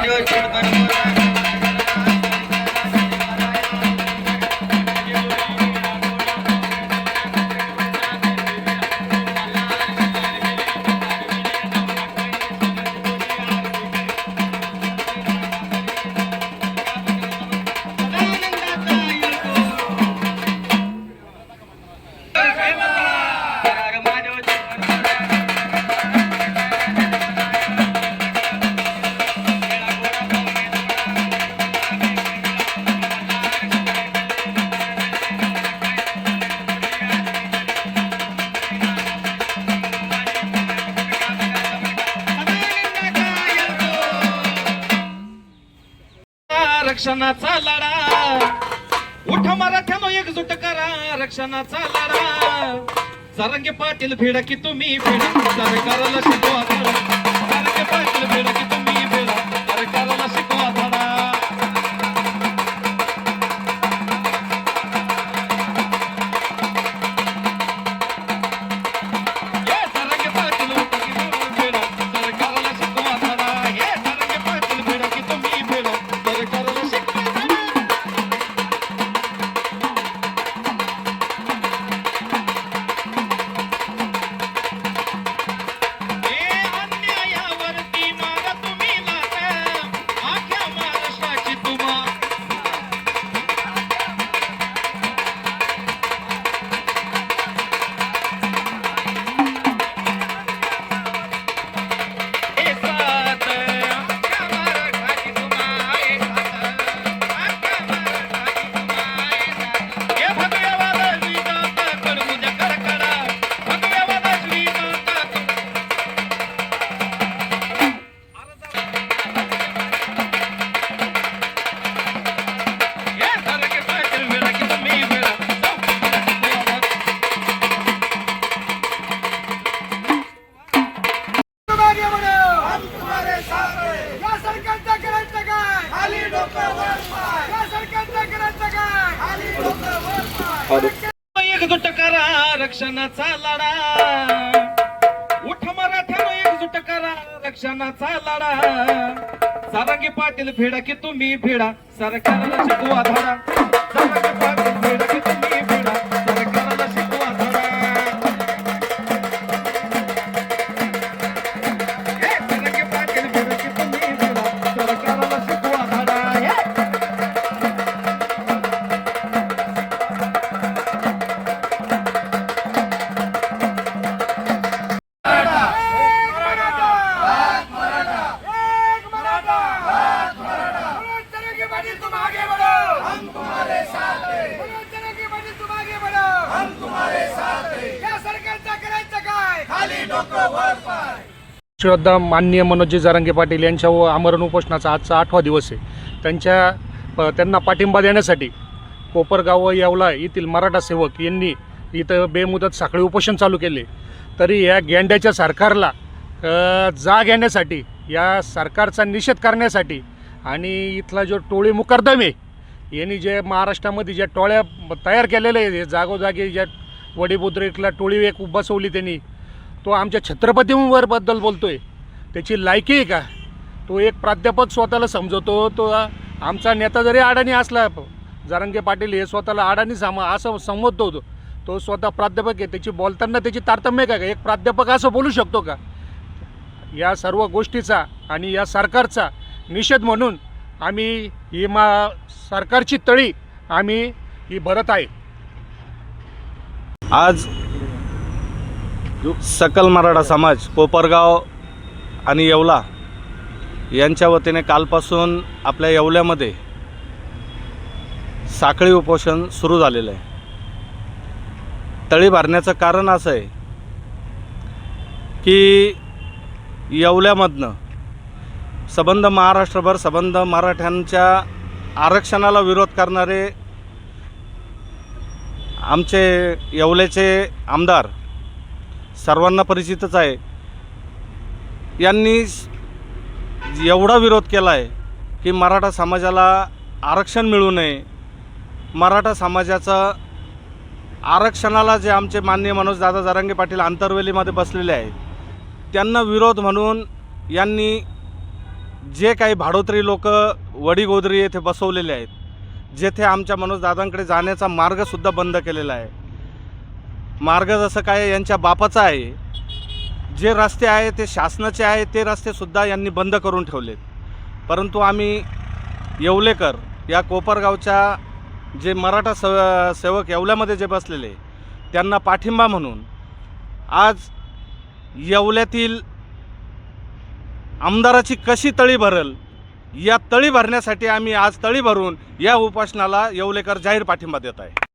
Iyo ngingo. रक्षणाचा लढा. उठ मराठ्यानो एकजूट करा रक्षणाचा लढा. सारंगे पाटील भिडा की तुम्ही भिडा. सरकारला शिकवा सारंगे पाटील भिडा की तुम्ही भिडा. सरकारला शिकवा एकजुट करा रक्षणाचा लढा. उठ मराठ्यानो एकजुट करा रक्षणाचा लढा. सारंगी पाटील फेडा की तुम्ही फेडा सरकारला शिकवा धडा. श्रद्धा माननीय मनोजी जारंगे पाटील यांच्या व आमरण उपोषणाचा आजचा आठवा दिवस आहे. त्यांच्या प- त्यांना पाठिंबा देण्यासाठी कोपरगाव व येवला येथील मराठा सेवक यांनी इथं बेमुदत साखळी उपोषण चालू केले. तरी या गेंड्याच्या सरकारला जाग येण्यासाठी या सरकारचा निषेध करण्यासाठी आणि इथला जो टोळी मुकरदम आहे यांनी जे महाराष्ट्रामध्ये ज्या टोळ्या तयार केलेल्या आहेत हे जागोजागी ज्या वडीबुद्र इथला टोळी एक बसवली त्यांनी तो आमच्या छत्रपतींवर बद्दल बोलतोय. त्याची लायकी आहे का? तो एक प्राध्यापक स्वतःला समजवतो तो आमचा नेता जरी अडाणी असला जारंगे पाटील हे स्वतःला अडाणी साम असं संबोधतो. तो तो स्वतः प्राध्यापक आहे. त्याची बोलताना त्याची तारतम्य काय का? एक प्राध्यापक असं बोलू शकतो का? या सर्व गोष्टीचा आणि या सरकारचा निषेध म्हणून आम्ही ही मा सरकारची तळी आम्ही ही भरत आहे. आज सकल मराठा समाज कोपरगाव आणि येवला यांच्या वतीने कालपासून आपल्या येवल्यामध्ये साखळी उपोषण सुरू झालेलं आहे. तळी भरण्याचं कारण असं आहे की येवल्यामधनं सबंध महाराष्ट्रभर सबंध मराठ्यांच्या आरक्षणाला विरोध करणारे आमचे येवल्याचे आमदार सर्वांना परिचितच आहे. यांनी एवढा विरोध केला आहे की मराठा समाजाला आरक्षण मिळू नये. मराठा समाजाचं आरक्षणाला जे आमचे माननीय मनोज दादा जारांगे पाटील आंतरवेलीमध्ये बसलेले आहेत त्यांना विरोध म्हणून यांनी जे काही भाडोत्री लोक वडीगोदरी येथे बसवलेले आहेत जेथे आमच्या मनोजदादांकडे जाण्याचा मार्गसुद्धा बंद केलेला आहे. मार्ग जसं काय यांच्या बापाचा आहे जे रस्ते आहे ते शासनाचे आहे ते रस्तेसुद्धा यांनी बंद करून ठेवलेत. परंतु आम्ही येवलेकर या कोपरगावच्या जे मराठा स सेवक येवल्यामध्ये जे बसलेले त्यांना पाठिंबा म्हणून आज येवल्यातील आमदाराची कशी तळी भरल या तळी भरण्यासाठी आम्ही आज तळी भरून या उपोषणाला येवलेकर जाहीर पाठिंबा देत आहे.